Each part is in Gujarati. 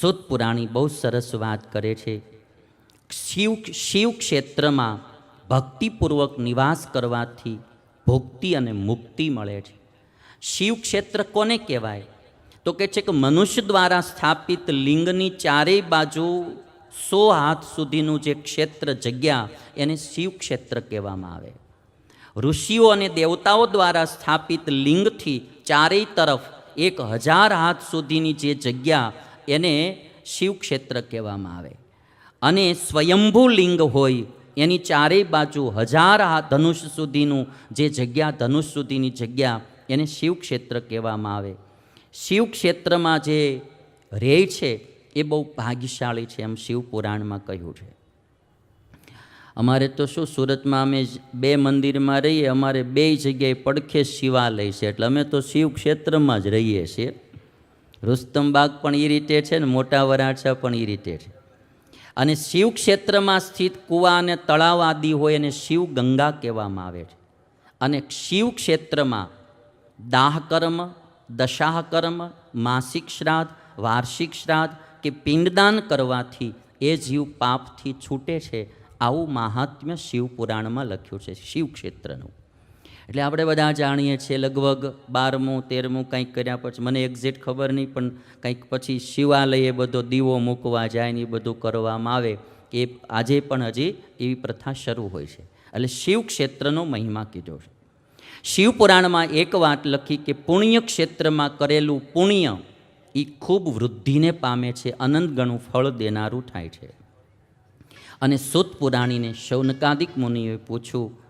સુત પુરાણી બહુ સરસ વાત કરે છે. શિવ શિવ ક્ષેત્રમાં ભક્તિપૂર્વક નિવાસ કરવાથી ભુક્તિ અને મુક્તિ મળે છે. શિવ ક્ષેત્ર કોને કહેવાય? તો કે છે કે મનુષ્ય દ્વારા સ્થાપિત લિંગની ચારેય બાજુ સો હાથ સુધીનું જે ક્ષેત્ર જગ્યા એને શિવ ક્ષેત્ર કહેવામાં આવે. ઋષિઓ અને દેવતાઓ દ્વારા સ્થાપિત લિંગથી ચારેય તરફ એક હજાર હાથ સુધીની જે જગ્યા એને શિવ ક્ષેત્ર કહેવામાં આવે. અને સ્વયંભૂ લિંગ હોય, એની ચારેય બાજુ હજાર ધનુષ સુધીનું, જે જગ્યા ધનુષ સુધીની જગ્યા, એને શિવક્ષેત્ર કહેવામાં આવે. શિવ ક્ષેત્રમાં જે રે છે, એ બહુ ભાગ્યશાળી છે એમ શિવ પુરાણમાં કહ્યું છે. અમારે તો શું, સુરતમાં અમે બે મંદિરમાં રહીએ, અમારે બે જગ્યાએ પડખે શિવાલય છે, એટલે અમે તો શિવ ક્ષેત્રમાં જ રહીએ છીએ. રુસ્તમબાગ પણ એ રીતે છે ને, મોટા વરાછા પણ એ રીતે છે. અને શિવ ક્ષેત્રમાં સ્થિત કૂવા અને તળાવ આદિ હોય એને શિવ ગંગા કહેવામાં આવે છે. અને શિવ ક્ષેત્રમાં દાહ કર્મ દશાહ કર્મ માસિક શ્રાદ્ધ, વાર્ષિક શ્રાદ્ધ કે પિંડદાન કરવાથી એ જીવ પાપથી છૂટે છે. આવું મહાત્મ્ય શિવ પુરાણમાં લખ્યું છે, શિવ ક્ષેત્રનું. એટલે આપણે બધા જાણીએ છીએ લગભગ બારમું, તેરમું કંઈક કર્યા પછી, મને એક્ઝેક્ટ ખબર નહીં, પણ કંઈક પછી શિવાલયે બધો દીવો મૂકવા જાય ને એ બધું કરવામાં આવે એ આજે પણ હજી એવી પ્રથા શરૂ હોય છે. એટલે શિવ ક્ષેત્રનો મહિમા કીધો છે. શિવ પુરાણમાં એક વાત લખી કે પુણ્ય ક્ષેત્રમાં કરેલું પુણ્ય એ ખૂબ વૃદ્ધિને પામે છે, અનંત ગણું ફળ દેનારું થાય છે. અને સુત પુરાણીને શૌનકાદિક મુનિએ પૂછ્યું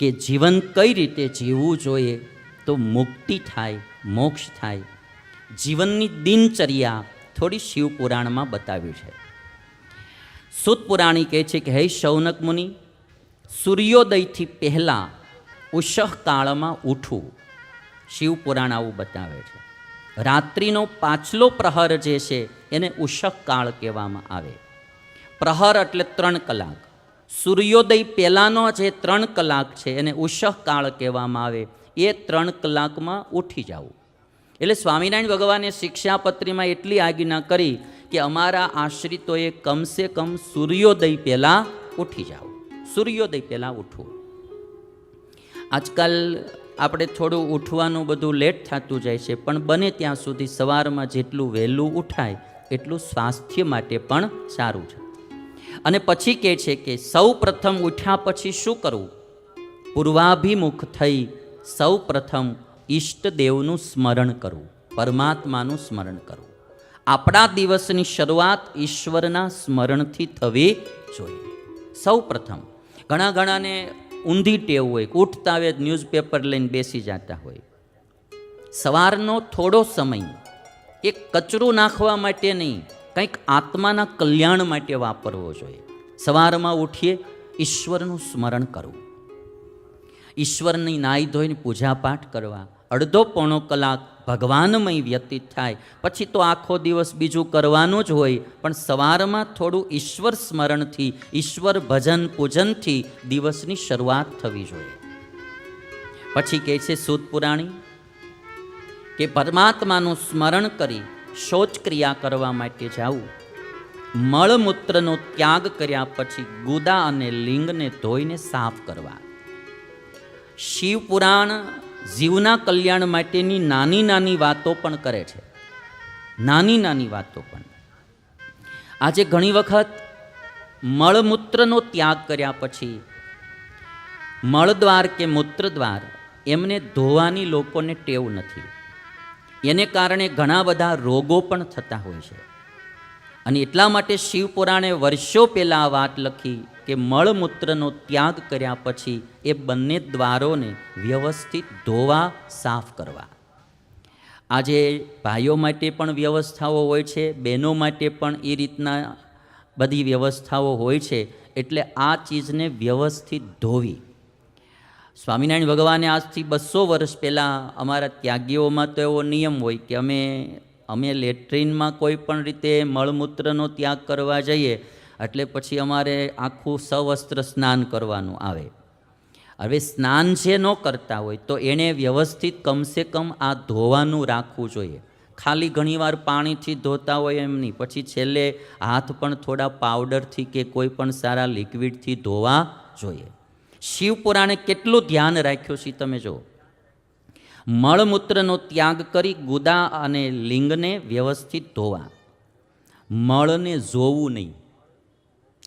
કે જીવન કઈ રીતે જીવવું જોઈએ તો મુક્તિ થાય, મોક્ષ થાય. જીવનની દિનચર્યા થોડી શિવપુરાણમાં બતાવી છે. સુત પુરાણી કહે છે કે, હે શૌનક મુનિ, સૂર્યોદયથી પહેલાં ઉષહકાળમાં ઉઠવું. શિવ પુરાણ આવું બતાવે છે. રાત્રિનો પાછલો પ્રહર જે છે એને ઉષક કાળ કહેવામાં આવે. પ્રહર એટલે ત્રણ કલાક. સૂર્યોદય પહેલાંનો જે ત્રણ કલાક છે એને ઉષક કાળ કહેવામાં આવે. એ ત્રણ કલાકમાં ઉઠી જવું એટલે સ્વામિનારાયણ ભગવાને શિક્ષાપત્રીમાં એટલી આજ્ઞા કરી કે અમારા આશ્રિતોએ કમસે કમ સૂર્યોદય પહેલાં ઉઠી જાવ સૂર્યોદય પહેલાં ઉઠવું આજકાલ આપણે થોડું ઉઠવાનું બધું લેટ થતું જાય છે, પણ બને ત્યાં સુધી સવારમાં જેટલું વહેલું ઉઠાય, એટલું સ્વાસ્થ્ય માટે પણ સારું છે. અને પછી કહે છે કે સૌ પ્રથમ ઉઠ્યા પછી શું કરવું? પૂર્વાભિમુખ થઈ સૌ પ્રથમ ઈષ્ટદેવનું સ્મરણ કરવું, પરમાત્માનું સ્મરણ કરવું. આપણા દિવસની શરૂઆત ઈશ્વરના સ્મરણથી થવી જોઈએ. સૌ પ્રથમ ઘણા ઘણાને ઊંધી ટેવ હોય, ઉઠતા આવે ન્યૂઝપેપર લઈને બેસી જતા હોય. સવારનો થોડો સમય એ કચરું નાખવા માટે નહીં કંઈક આત્માના કલ્યાણ માટે વાપરવો જોઈએ. સવારમાં ઉઠીએ, ઈશ્વરનું સ્મરણ કરવું. ઈશ્વરની નાહી ધોઈને પૂજાપાઠ કરવા. અડધો પોણો કલાક ભગવાનમય વ્યતીત થાય. પછી તો આખો દિવસ બીજું કરવાનું જ હોય, પણ સવારમાં થોડું ઈશ્વર સ્મરણથી, ઈશ્વર ભજન પૂજનથી દિવસની શરૂઆત થવી જોઈએ. પછી કહે છે, સૂત પુરાણી, કે પરમાત્માનું સ્મરણ કરી શૌચક્રિયા કરવા માટે જાવું મળમૂત્રનો ત્યાગ કર્યા પછી ગુદા અને લિંગને ધોઈને સાફ કરવા. શિવપુરાણ જીવના કલ્યાણ માટેની નાની નાની વાતો પણ કરે છે. નાની નાની વાતો પણ. આજે ઘણી વખત મળમૂત્રનો ત્યાગ કર્યા પછી મળદ્વાર કે મૂત્રદ્વાર એમને ધોવાની લોકોને ટેવ નથી. એને કારણે ઘણા બધા રોગો પણ થતા હોય છે. અને એટલા માટે શિવપુરાણે વર્ષો પહેલાં આ વાત લખી કે મળમૂત્રનો ત્યાગ કર્યા પછી એ બંને દ્વારોને વ્યવસ્થિત ધોવા, સાફ કરવા. આજે ભાઈઓ માટે પણ વ્યવસ્થાઓ હોય છે, બહેનો માટે પણ એ રીતના બધી વ્યવસ્થાઓ હોય છે, એટલે આ ચીજને વ્યવસ્થિત ધોવી. સ્વામિનારાયણ ભગવાને આજથી બસો વર્ષ પહેલાં અમારા ત્યાગીઓમાં તો એવો નિયમ હોય કે અમે અમે લેટ્રિનમાં કોઈ પણ રીતે મળમૂત્રનો ત્યાગ કરવા જઈએ, એટલે પછી અમારે આખું સવસ્ત્ર સ્નાન કરવાનું આવે. હવે સ્નાન જે ન કરતા હોય તો એણે વ્યવસ્થિત કમસે કમ આ ધોવાનું રાખવું જોઈએ. ખાલી ઘણીવાર પાણીથી ધોતા હોય એમ નહીં, પછી છેલ્લે હાથ પણ થોડા પાવડરથી કે કોઈ પણ સારા લિક્વિડથી ધોવા જોઈએ. શિવ પુરાણે કેટલું ધ્યાન રાખ્યું છે તમે જુઓ. મળમૂત્રનો ત્યાગ કરી ગુદા અને લિંગને વ્યવસ્થિત ધોવા. મળને જોવું નહીં.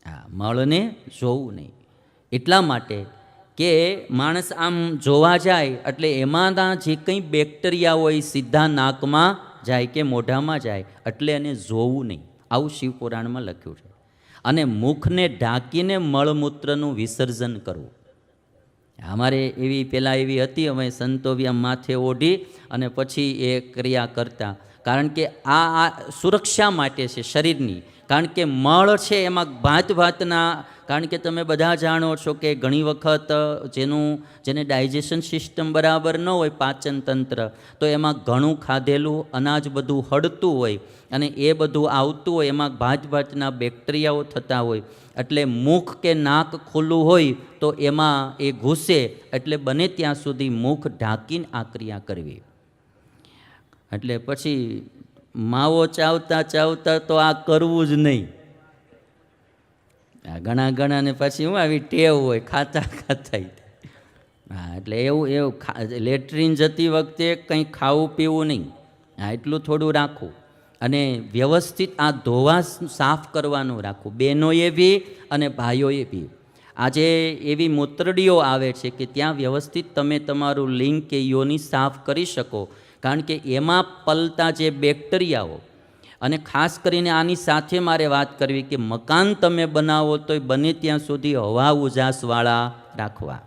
હા, મળને જોવું નહીં. એટલા માટે કે માણસ આમ જોવા જાય એટલે એમાંના જે કંઈ બેક્ટેરિયા હોય સીધા નાકમાં જાય કે મોઢામાં જાય એટલે એને જોવું નહીં. આવું શિવપુરાણમાં લખ્યું છે. અને મુખને ઢાંકીને મળમૂત્રનું વિસર્જન કરવું. અમારે એવી પહેલાં એવી હતી, અમે સંતો બી આમ માથે ઓઢી અને પછી એ ક્રિયા કરતા. કારણ કે આ સુરક્ષા માટે છે શરીરની. કારણ કે મળ છે એમાં ભાત ભાતના કારણ કે તમે બધા જાણો છો કે ઘણી વખત જેનું, જેને ડાયજેશન સિસ્ટમ બરાબર ન હોય પાચન તંત્ર, તો એમાં ઘણું ખાધેલું, અનાજ બધું હળતું હોય અને એ બધું આવતું હોય, એમાં ભાત ભાતના બેક્ટેરિયાઓ થતા હોય. એટલે મુખ કે નાક ખુલ્લું હોય, તો એમાં એ ઘૂસે, એટલે બને ત્યાં સુધી મુખ ઢાંકીને આ ક્રિયા કરવી. એટલે પછી, માવો ચાવતા ચાવતા તો આ કરવું જ નહીં. આ ઘણા ઘણાને પછી હું આવી ટેવ હોય, ખાતા ખાતા હા, એટલે એવું એવું લેટ્રિન જતી વખતે કંઈ ખાવું પીવું નહીં. હા એટલું થોડું રાખવું. અને વ્યવસ્થિત આ ધોવા સાફ કરવાનું રાખવું. બહેનોએ બી અને ભાઈઓએ બી. આજે એવી મૂતરડીઓ આવે છે કે ત્યાં વ્યવસ્થિત તમે તમારું લિંગ કે યોની સાફ કરી શકો. કારણ કે એમાં પલતા જે બેક્ટેરિયાઓ અને ખાસ કરીને આની સાથે મારે વાત કરવી કે મકાન તમે બનાવો તો બને ત્યાં સુધી હવા ઉજાસવાળા રાખવા.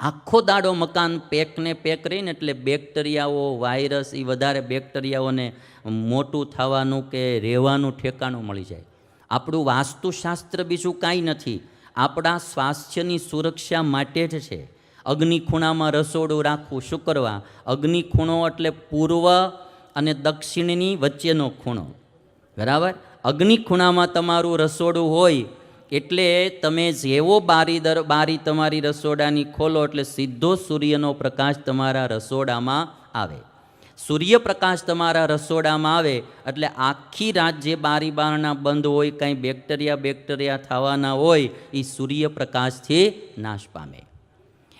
આખો દાડો મકાન પેકને પેક રહીને એટલે બેક્ટેરિયાઓ, વાયરસ એ વધારે બેક્ટેરિયાઓને મોટું થવાનું કે રહેવાનું ઠેકાણું મળી જાય. આપણું વાસ્તુશાસ્ત્ર બીજું કાંઈ નથી. આપણા સ્વાસ્થ્યની સુરક્ષા માટે જ છે. અગ્નિ ખૂણામાં રસોડું રાખવું શું કરવા? અગ્નિ ખૂણો એટલે પૂર્વ અને દક્ષિણની વચ્ચેનો ખૂણો. બરાબર? અગ્નિ ખૂણામાં તમારું રસોડું હોય, એટલે તમે જેવો બારી દર, બારી તમારી રસોડાની ખોલો, એટલે સીધો સૂર્યનો પ્રકાશ તમારા રસોડામાં આવે. સૂર્યપ્રકાશ તમારા રસોડામાં આવે, એટલે આખી રાત જે બારી બારણા બંધ હોય, કાંઈ બેક્ટેરિયા બેક્ટેરિયા થવાના હોય એ સૂર્યપ્રકાશથી નાશ પામે.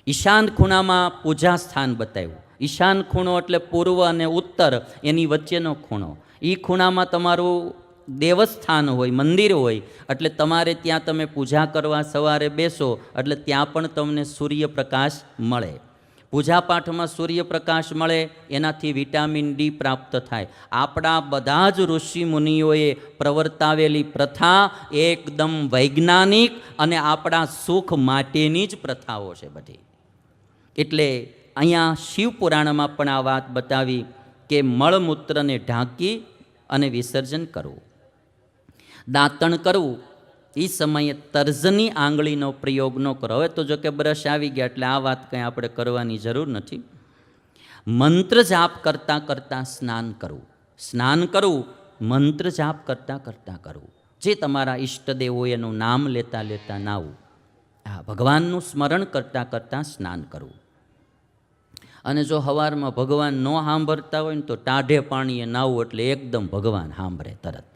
ઈશાન ખૂણામાં પૂજા સ્થાન બતાવ્યું. ઈશાન ખૂણો એટલે પૂર્વ અને ઉત્તર, એની વચ્ચેનો ખૂણો. એ ખૂણામાં તમારું દેવસ્થાન હોય, મંદિર હોય, એટલે તમારે ત્યાં તમે પૂજા કરવા સવારે બેસો, એટલે ત્યાં પણ તમને સૂર્યપ્રકાશ મળે. પૂજાપાઠમાં સૂર્યપ્રકાશ મળે, એનાથી વિટામિન ડી પ્રાપ્ત થાય. આપણા બધા જ ઋષિ મુનિઓએ પ્રવર્તાવેલી પ્રથા એકદમ વૈજ્ઞાનિક અને આપણા સુખ માટેની જ પ્રથાઓ છે બધી. એટલે અહીંયા શિવપુરાણમાં પણ આ વાત બતાવી કે મળમૂત્રને ઢાંકી અને વિસર્જન કરવું. દાંતણ કરવું, એ સમયે તર્જની આંગળીનો પ્રયોગ ન કરો. હવે તો જો કે બ્રશ આવી ગયા એટલે આ વાત કંઈ આપણે કરવાની જરૂર નથી. મંત્ર જાપ કરતાં કરતાં સ્નાન કરવું. સ્નાન કરવું, મંત્ર જાપ કરતાં કરતાં કરવું. જે તમારા ઈષ્ટદેવો એનું નામ લેતા લેતા નાવું. હા ભગવાનનું સ્મરણ કરતાં કરતાં સ્નાન કરવું. અને જો હવારમાં ભગવાન ન સાંભળતા હોય ને તો ટાઢે પાણીએ નાવું એટલે એકદમ ભગવાન સાંભળે તરત.